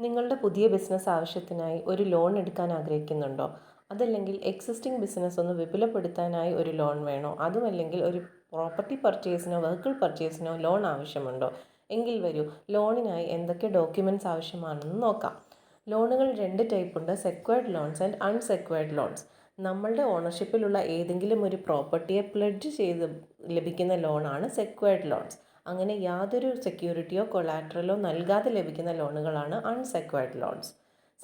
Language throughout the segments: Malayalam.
നിങ്ങളുടെ പുതിയ ബിസിനസ് ആവശ്യത്തിനായി ഒരു ലോൺ എടുക്കാൻ ആഗ്രഹിക്കുന്നുണ്ടോ? അതല്ലെങ്കിൽ എക്സിസ്റ്റിംഗ് ബിസിനസ് ഒന്ന് വിപുലപ്പെടുത്താനായി ഒരു ലോൺ വേണോ? അതുമല്ലെങ്കിൽ ഒരു പ്രോപ്പർട്ടി പർച്ചേസിനോ വെഹിക്കിൾ പർച്ചേസിനോ ലോൺ ആവശ്യമുണ്ടോ? എങ്കിൽ വരൂ. ലോണിനായി എന്തൊക്കെ ഡോക്യുമെന്റ്സ് ആവശ്യമാണെന്ന് നോക്കാം. ലോണുകൾ രണ്ട് ടൈപ്പ് ഉണ്ട്. Secured loans and unsecured loans നമ്മളുടെ ഓണർഷിപ്പിലുള്ള ഏതെങ്കിലും ഒരു പ്രോപ്പർട്ടിയെ പ്ലഡ്ജ് ചെയ്ത് ലഭിക്കുന്ന ലോണാണ് സെക്വേർഡ് ലോൺസ് അങ്ങനെ യാതൊരു സെക്യൂരിറ്റിയോ കൊളാട്രലോ നൽകാതെ ലഭിക്കുന്ന ലോണുകളാണ് അൺസെക്വേർഡ് ലോൺസ്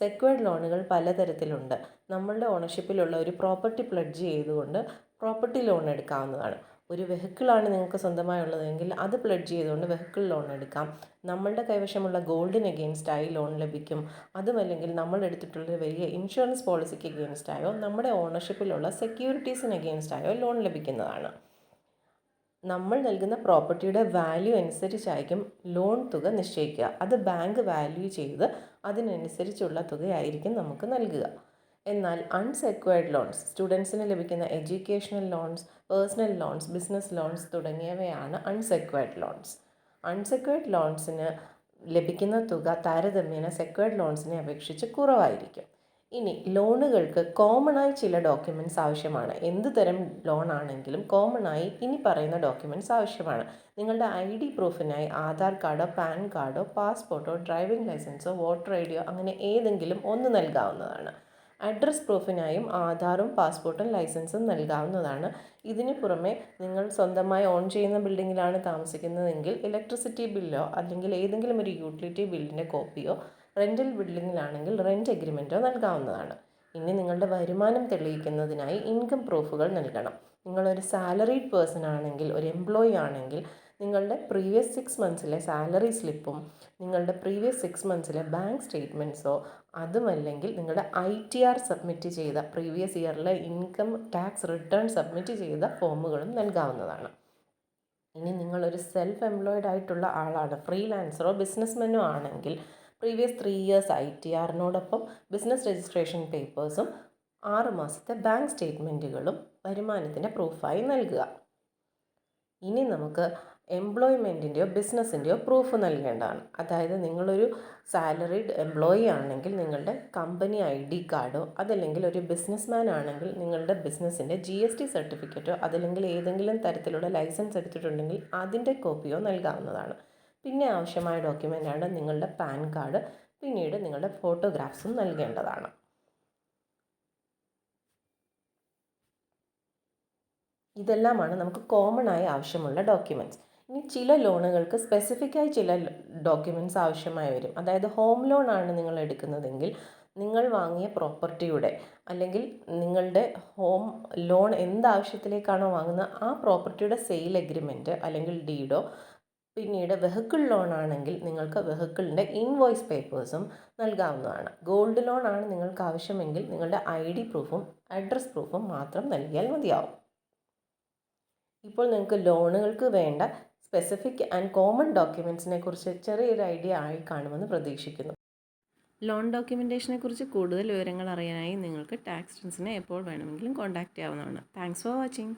സെക്വേർഡ് ലോണുകൾ പലതരത്തിലുണ്ട്. നമ്മളുടെ ഓണർഷിപ്പിലുള്ള ഒരു പ്രോപ്പർട്ടി പ്ലഡ്ജ് ചെയ്തുകൊണ്ട് പ്രോപ്പർട്ടി ലോൺ എടുക്കാവുന്നതാണ്. ഒരു വെഹിക്കിളാണ് നിങ്ങൾക്ക് സ്വന്തമായി ഉള്ളതെങ്കിൽ അത് പ്ലഡ്ജ് ചെയ്തുകൊണ്ട് വെഹിക്കിൾ ലോൺ എടുക്കാം. നമ്മളുടെ കൈവശമുള്ള ഗോൾഡിന് എഗെയിൻസ്റ്റായി ലോൺ ലഭിക്കും. അതുമല്ലെങ്കിൽ നമ്മൾ എടുത്തിട്ടുള്ള വലിയ ഇൻഷുറൻസ് പോളിസിക്ക് എഗെയിൻസ്റ്റായോ നമ്മുടെ ഓണർഷിപ്പിലുള്ള സെക്യൂരിറ്റീസിന് എഗെയിൻസ്റ്റായോ ലോൺ ലഭിക്കുന്നതാണ്. നമ്മൾ നൽകുന്ന പ്രോപ്പർട്ടിയുടെ വാല്യൂ അനുസരിച്ചായിരിക്കും ലോൺ തുക നിശ്ചയിക്കുക. അത് ബാങ്ക് വാല്യൂ ചെയ്ത് അതിനനുസരിച്ചുള്ള തുകയായിരിക്കും നമുക്ക് നൽകുക. എന്നാൽ അൺസെക്വേർഡ് ലോൺസ് സ്റ്റുഡൻസിന് ലഭിക്കുന്ന educational loans personal loans business loans തുടങ്ങിയവയാണ് അൺസെക്വേർഡ് ലോൺസ്. അൺസെക്വേർഡ് ലോൺസിന് ലഭിക്കുന്ന തുക താരതമ്യേന സെക്വേർഡ് ലോൺസിനെ അപേക്ഷിച്ച് കുറവായിരിക്കും. ഇനി ലോണുകൾക്ക് കോമൺ ആയി ചില ഡോക്യുമെന്റ്സ് ആവശ്യമാണ്. എന്ത് തരം കോമൺ ആയി ഇനി പറയുന്ന ഡോക്യുമെന്റ്സ് ആവശ്യമാണ്. നിങ്ങളുടെ ഐ ഡി പ്രൂഫിനായി ആധാർ കാർഡോ പാൻ കാർഡോ പാസ്പോർട്ടോ ഡ്രൈവിംഗ് ലൈസൻസോ വോട്ടർ ഐ ഡിയോ അങ്ങനെ ഏതെങ്കിലും ഒന്ന് നൽകാവുന്നതാണ്. അഡ്രസ് പ്രൂഫിനായും ആധാറും പാസ്പോർട്ടും ലൈസൻസും നൽകാവുന്നതാണ്. ഇതിന് പുറമെ നിങ്ങൾ സ്വന്തമായി ഓൺ ചെയ്യുന്ന ബിൽഡിങ്ങിലാണ് താമസിക്കുന്നതെങ്കിൽ ഇലക്ട്രിസിറ്റി ബില്ലോ അല്ലെങ്കിൽ ഏതെങ്കിലും ഒരു യൂട്ടിലിറ്റി ബില്ലിന്റെ കോപ്പിയോ റെന്റൽ ബിൽഡിങ്ങിലാണെങ്കിൽ റെന്റ് എഗ്രിമെന്റോ നൽകാവുന്നതാണ്. ഇനി നിങ്ങളുടെ വരുമാനം തെളിയിക്കുന്നതിനായി ഇൻകം പ്രൂഫുകൾ നൽകണം. നിങ്ങളൊരു സാലറീഡ് പേഴ്സൺ ആണെങ്കിൽ ഒരു എംപ്ലോയി ആണെങ്കിൽ നിങ്ങളുടെ പ്രീവിയസ് സിക്സ് മന്ത്സിലെ സാലറി സ്ലിപ്പും നിങ്ങളുടെ പ്രീവിയസ് സിക്സ് മന്ത്സിലെ ബാങ്ക് സ്റ്റേറ്റ്മെന്റ്സോ അതുമല്ലെങ്കിൽ നിങ്ങളുടെ ഐ ടി ആർ സബ്മിറ്റ് ചെയ്ത പ്രീവിയസ് ഇയറിലെ ഇൻകം ടാക്സ് റിട്ടേൺ സബ്മിറ്റ് ചെയ്ത ഫോമുകളും നൽകാവുന്നതാണ്. ഇനി നിങ്ങളൊരു സെൽഫ് എംപ്ലോയിഡ് ആയിട്ടുള്ള ആളാണ്. ഫ്രീലാൻസറോ ബിസിനസ്മെനോ ആണെങ്കിൽ previous three years I T ആറിനോടൊപ്പം business registration പേപ്പേഴ്സും ആറ് മാസത്തെ ബാങ്ക് സ്റ്റേറ്റ്മെന്റുകളും വരുമാനത്തിന്റെ പ്രൂഫായി നൽകുക. ഇനി നമുക്ക് എംപ്ലോയ്മെന്റിന്റെയോ ബിസിനസ്സിന്റെയോ പ്രൂഫ് നൽകേണ്ടതാണ്. അതായത് നിങ്ങളൊരു സാലറിഡ് എംപ്ലോയി ആണെങ്കിൽ നിങ്ങളുടെ കമ്പനി ഐ ഡി കാർഡോ അതല്ലെങ്കിൽ ഒരു ബിസിനസ്മാൻ ആണെങ്കിൽ നിങ്ങളുടെ ബിസിനസ്സിന്റെ ജി എസ് ടി സർട്ടിഫിക്കറ്റോ അതല്ലെങ്കിൽ ഏതെങ്കിലും തരത്തിലുള്ള ലൈസൻസ് എടുത്തിട്ടുണ്ടെങ്കിൽ അതിന്റെ കോപ്പിയോ നൽകാവുന്നതാണ്. പിന്നെ ആവശ്യമായ ഡോക്യുമെന്റാണ് നിങ്ങളുടെ പാൻ കാർഡ്. പിന്നീട് നിങ്ങളുടെ ഫോട്ടോഗ്രാഫ്സും നൽകേണ്ടതാണ്. ഇതെല്ലാമാണ് നമുക്ക് കോമൺ ആയി ആവശ്യമുള്ള ഡോക്യുമെന്റ്സ് ഇനി ചില ലോണുകൾക്ക് സ്പെസിഫിക്കായി ചില ഡോക്യുമെന്റ്സ് ആവശ്യമായി വരും. അതായത് ഹോം ലോൺ ആണ് നിങ്ങൾ എടുക്കുന്നതെങ്കിൽ നിങ്ങൾ വാങ്ങിയ പ്രോപ്പർട്ടിയുടെ അല്ലെങ്കിൽ നിങ്ങളുടെ ഹോം ലോൺ എന്താവശ്യത്തിലേക്കാണോ വാങ്ങുന്നത് ആ പ്രോപ്പർട്ടിയുടെ സെയിൽ എഗ്രിമെന്റ് അല്ലെങ്കിൽ ഡീഡോ പിന്നീട് വെഹിക്കിൾ ലോൺ ആണെങ്കിൽ നിങ്ങൾക്ക് വെഹിക്കിളിന്റെ ഇൻവോയ്സ് പേപ്പേഴ്സും നൽകാവുന്നതാണ്. ഗോൾഡ് ലോൺ ആണ് നിങ്ങൾക്ക് ആവശ്യമെങ്കിൽ നിങ്ങളുടെ ഐ ഡി പ്രൂഫും അഡ്രസ് പ്രൂഫും മാത്രം നൽകിയാൽ മതിയാവും. ഇപ്പോൾ നിങ്ങൾക്ക് ലോണുകൾക്ക് വേണ്ട സ്പെസിഫിക് ആൻഡ് കോമൺ ഡോക്യുമെൻസിനെ കുറിച്ച് ചെറിയൊരു ഐഡിയ ആയി കാണുമെന്ന് പ്രതീക്ഷിക്കുന്നു. ലോൺ ഡോക്യുമെന്റേഷനെ കുറിച്ച് കൂടുതൽ വിവരങ്ങൾ അറിയാനായി നിങ്ങൾക്ക് ടാക്സ് ഫ്രണ്ട്സിനെ എപ്പോൾ വേണമെങ്കിലും കോൺടാക്റ്റ് ചെയ്യാവുന്നതാണ്. Thanks for watching